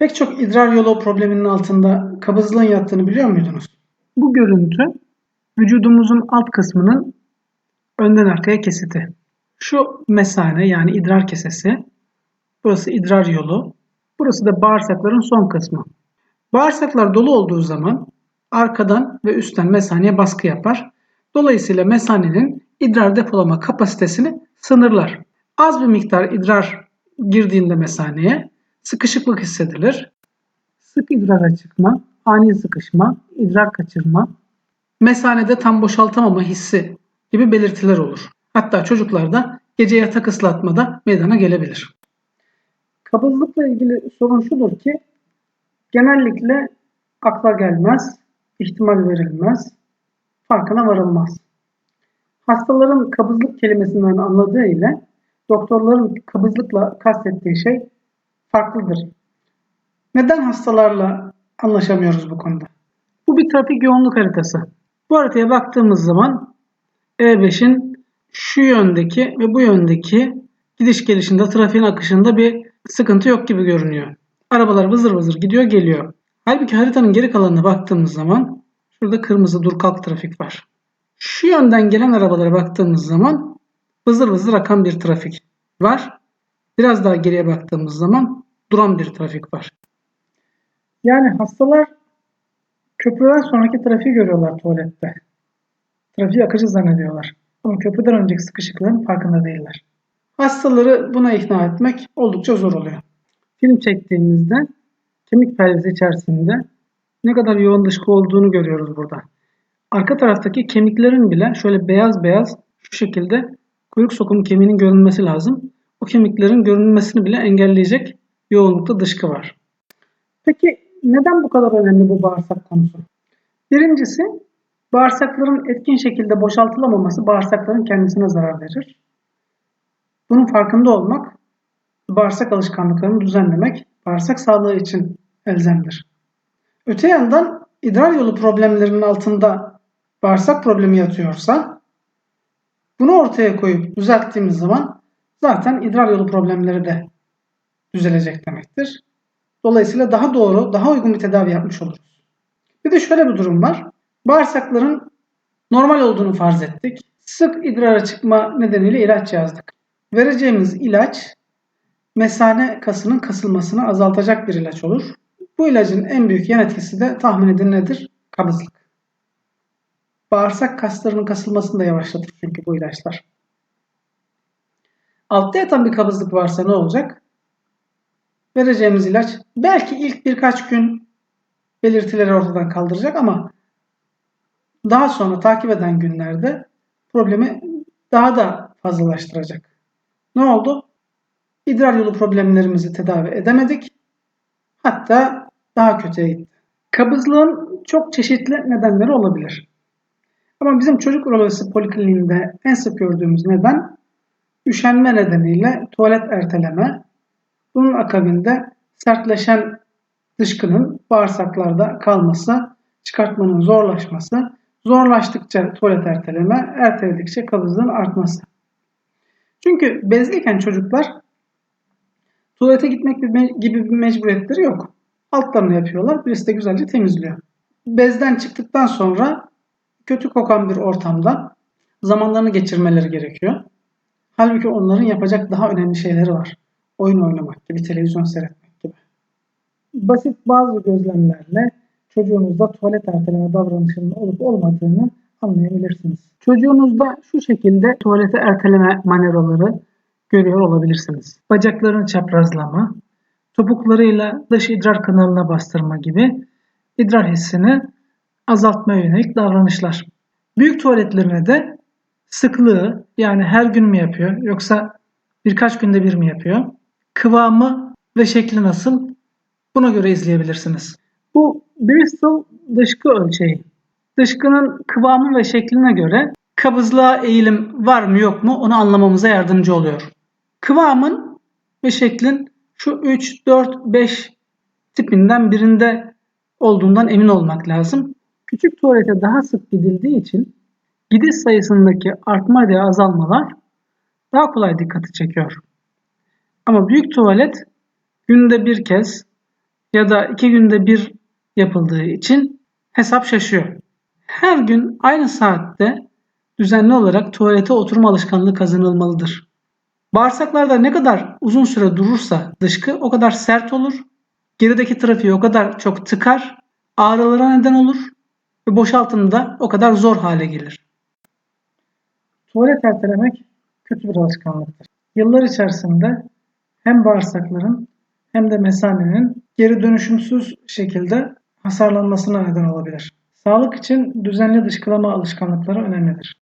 Pek çok idrar yolu probleminin altında kabızlığın yattığını biliyor muydunuz? Bu görüntü vücudumuzun alt kısmının önden arkaya kesiti. Şu mesane yani idrar kesesi. Burası idrar yolu. Burası da bağırsakların son kısmı. Bağırsaklar dolu olduğu zaman arkadan ve üstten mesaneye baskı yapar. Dolayısıyla mesanenin idrar depolama kapasitesini sınırlar. Az bir miktar idrar girdiğinde mesaneye sıkışıklık hissedilir. Sık idrara çıkma, ani sıkışma, idrar kaçırma, mesanede tam boşaltamama hissi gibi belirtiler olur. Hatta çocuklarda gece yatak ıslatmada meydana gelebilir. Kabızlıkla ilgili sorun şudur ki genellikle akla gelmez, ihtimal verilmez, farkına varılmaz. Hastaların kabızlık kelimesinden anladığı ile doktorların kabızlıkla kastettiği şey farklıdır. Neden hastalarla anlaşamıyoruz bu konuda? Bu bir trafik yoğunluk haritası. Bu haritaya baktığımız zaman E5'in şu yöndeki ve bu yöndeki gidiş gelişinde trafiğin akışında bir sıkıntı yok gibi görünüyor. Arabalar vızır vızır gidiyor geliyor. Halbuki haritanın geri kalanına baktığımız zaman şurada kırmızı dur kalk trafik var. Şu yönden gelen arabalara baktığımız zaman vızır vızır akan bir trafik var. Biraz daha geriye baktığımız zaman duran bir trafik var. Yani hastalar köprüden sonraki trafiği görüyorlar tuvalette. Trafiği akıcı zannediyorlar. Ama köprüden önceki sıkışıklığın farkında değiller. Hastaları buna ikna etmek oldukça zor oluyor. Film çektiğimizde kemik pelvisi içerisinde ne kadar yoğun dışkı olduğunu görüyoruz burada. Arka taraftaki kemiklerin bile şöyle beyaz beyaz şu şekilde kuyruk sokumu kemiğinin görünmesi lazım. O kemiklerin görünmesini bile engelleyecek yoğunlukta dışkı var. Peki neden bu kadar önemli bu bağırsak konusu? Birincisi bağırsakların etkin şekilde boşaltılamaması bağırsakların kendisine zarar verir. Bunun farkında olmak, bağırsak alışkanlıklarını düzenlemek bağırsak sağlığı için elzemdir. Öte yandan idrar yolu problemlerinin altında bağırsak problemi yatıyorsa bunu ortaya koyup düzelttiğimiz zaman zaten idrar yolu problemleri de düzelecek demektir. Dolayısıyla daha doğru, daha uygun bir tedavi yapmış oluruz. Bir de şöyle bir durum var. Bağırsakların normal olduğunu farz ettik. Sık idrara çıkma nedeniyle ilaç yazdık. Vereceğimiz ilaç mesane kasının kasılmasını azaltacak bir ilaç olur. Bu ilacın en büyük yan etkisi de tahmin edin nedir? Kabızlık. Bağırsak kaslarının kasılmasını da yavaşlatır çünkü bu ilaçlar. Altta yatan bir kabızlık varsa ne olacak? Vereceğimiz ilaç belki ilk birkaç gün belirtileri ortadan kaldıracak ama daha sonra takip eden günlerde problemi daha da fazlalaştıracak. Ne oldu? İdrar yolu problemlerimizi tedavi edemedik. Hatta daha kötüye gitti. Kabızlığın çok çeşitli nedenleri olabilir. Ama bizim çocuk urolojisi polikliniğinde en sık gördüğümüz neden üşenme nedeniyle tuvalet erteleme. Bunun akabinde sertleşen dışkının bağırsaklarda kalması, çıkartmanın zorlaşması, zorlaştıkça tuvalet erteleme, erteledikçe kabızlığın artması. Çünkü bezliyken çocuklar tuvalete gitmek gibi bir mecburiyetleri yok. Altlarını yapıyorlar, birisi de güzelce temizliyor. Bezden çıktıktan sonra kötü kokan bir ortamda zamanlarını geçirmeleri gerekiyor. Halbuki onların yapacak daha önemli şeyleri var. Oyun oynamak gibi, televizyon seyretmek gibi. Basit bazı gözlemlerle çocuğunuzda tuvalet erteleme davranışının olup olmadığını anlayabilirsiniz. Çocuğunuzda şu şekilde tuvalete erteleme manevraları görüyor olabilirsiniz. Bacakların çaprazlama, topuklarıyla dış idrar kanalına bastırma gibi idrar hissini azaltmaya yönelik davranışlar. Büyük tuvaletlerine de sıklığı yani her gün mü yapıyor yoksa birkaç günde bir mi yapıyor? Kıvamı ve şekli nasıl? Buna göre izleyebilirsiniz. Bu Bristol dışkı ölçeği. Dışkının kıvamı ve şekline göre kabızlığa eğilim var mı yok mu onu anlamamıza yardımcı oluyor. Kıvamın ve şeklin şu 3, 4, 5 tipinden birinde olduğundan emin olmak lazım. Küçük tuvalete daha sık gidildiği için gidiş sayısındaki artma veya azalmalar daha kolay dikkati çekiyor. Ama büyük tuvalet günde bir kez ya da iki günde bir yapıldığı için hesap şaşıyor. Her gün aynı saatte düzenli olarak tuvalete oturma alışkanlığı kazanılmalıdır. Bağırsaklarda ne kadar uzun süre durursa dışkı o kadar sert olur, gerideki trafiği o kadar çok tıkar, ağrılara neden olur ve boşaltımı da o kadar zor hale gelir. Tuvalet ertelemek kötü bir alışkanlıktır. Yıllar içerisinde hem bağırsakların hem de mesanenin geri dönüşümsüz şekilde hasarlanmasına neden olabilir. Sağlık için düzenli dışkılama alışkanlıkları önemlidir.